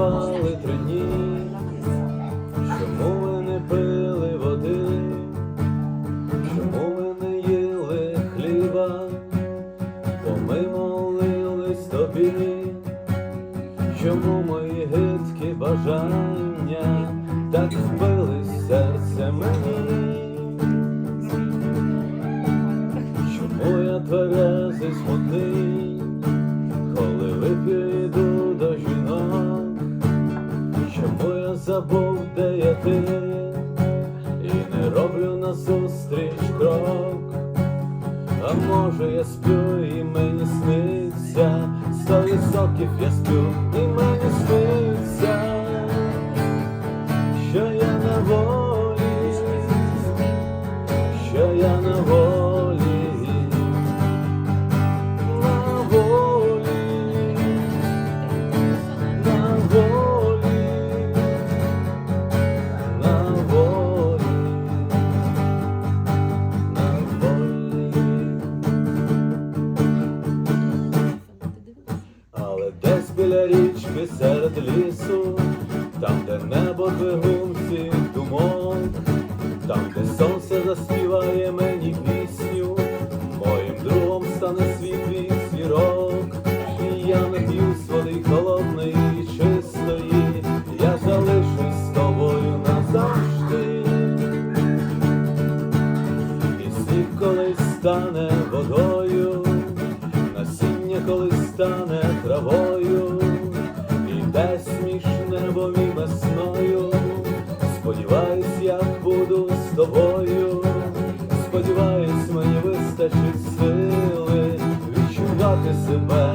спали три дні, чому ми не пили води, чому ми не їли хліба, бо ми молились тобі, чому мої гидкі бажання так вбили забув, де я ти, і не роблю назустріч крок, а може я сплю і мені сниться, сто високих я сплю, біля річки серед лісу, там, де небо двигун всіх думок, там, де сонце заспіває мені пісню, моїм другом стане світлий свірок, і я нап'юсь води холодної і чистої, я залишусь з тобою назавжди. І сніг колись стане водою, стане травою, і десь між небом і весною. Сподіваюсь, я буду з тобою. Сподіваюсь, мені вистачить сили відчувати себе